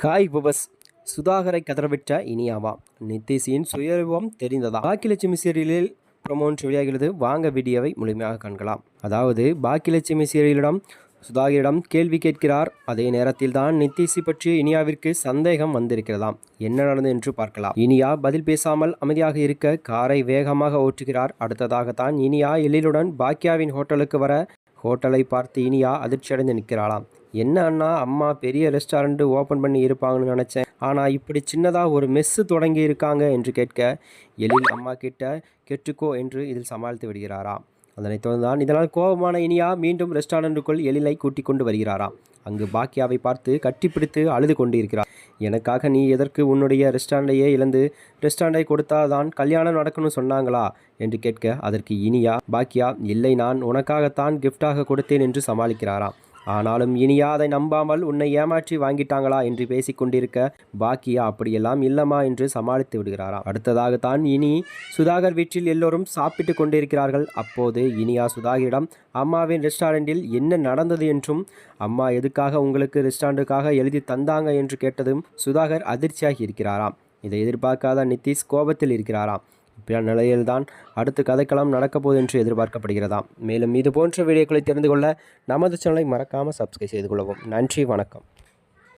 Hi பபஸ் சுதாகரை கதறவிட்ட இனியாவா? நிதிஷின் சுயரூபம் தெரிந்ததா? Baakiyalakshmi சீரியலில் ப்ரொமோன்ஸ் வெளியாகிறது. வாங்க வீடியோவை முழுமையாக காண்கலாம். அதாவது பாக்கியலட்சுமி சீரியலிடம் சுதாகரிடம் கேள்வி கேட்கிறார். அதே நேரத்தில் தான் நிதிஷி பற்றி இனியாவிற்கு சந்தேகம் வந்திருக்கிறதாம். என்ன நடந்தது என்று பார்க்கலாம். இனியா பதில் பேசாமல் அமைதியாக இருக்க காரை வேகமாக ஓட்டுகிறார். அடுத்ததாகத்தான் இனியா எழிலுடன் பாக்கியாவின் ஹோட்டலுக்கு வர ஹோட்டலை பார்த்து இனியா அதிர்ச்சியடைந்து நிற்கிறாளாம். என்ன அண்ணா அம்மா பெரிய ரெஸ்டாரண்ட்டு ஓப்பன் பண்ணி இருப்பாங்கன்னு நினச்சேன். ஆனால் இப்படி சின்னதாக ஒரு மெஸ்ஸு தொடங்கி இருக்காங்க என்று கேட்க எழில் அம்மா கிட்ட கெட்டுக்கோ என்று இதில் சமாளித்து விடுகிறாராம். அதனைத் தொடர்ந்தான் இதனால் கோபமான இனியா மீண்டும் ரெஸ்டாரண்ட்டுக்குள் எழிலை கூட்டிக் கொண்டு வருகிறாராம் அங்கு பாக்கியாவை பார்த்து கட்டிப்பிடித்து அழுது கொண்டிருக்கிறார். எனக்காக நீ எதற்கு உன்னுடைய ரெஸ்டாரண்டையே இழந்து ரெஸ்டாரண்டை கொடுத்தாதான் கல்யாணம் நடக்கணும்னு சொன்னாங்களா? என்று கேட்க அதற்கு இனியா பாக்கியா இல்லை நான் உனக்காகத்தான் கிஃப்டாக கொடுத்தேன் என்று சமாளிக்கிறாராம். ஆனாலும் இனியா அதை நம்பாமல் உன்னை ஏமாற்றி வாங்கிட்டாங்களா என்று பேசிக்கொண்டிருக்க பாக்கியா அப்படியெல்லாம் இல்லமா என்று சமாளித்து விடுகிறாராம். அடுத்ததாகத்தான் இனி சுதாகர் வீட்டில் எல்லோரும் சாப்பிட்டு கொண்டிருக்கிறார்கள். அப்போது இனியா சுதாகரிடம் அம்மாவின் ரெஸ்டாரண்டில் என்ன நடந்தது என்றும் அம்மா எதுக்காக உங்களுக்கு ரெஸ்டாரண்ட்டுக்காக எழுதி தந்தாங்க? என்று கேட்டதும் சுதாகர் அதிர்ச்சியாகி இருக்கிறாராம். இதை எதிர்பார்க்காத நிதிஷ் கோபத்தில் இருக்கிறாராம். நிலையில்தான் அடுத்து கதைக்களம் நடக்கப்போகுது என்று எதிர்பார்க்கப்படுகிறதாம் மேலும் இது போன்ற வீடியோக்களை தெரிந்து கொள்ள நமது சேனலை மறக்காமல் சப்ஸ்கிரைப் செய்து கொள்ளவும். நன்றி வணக்கம்.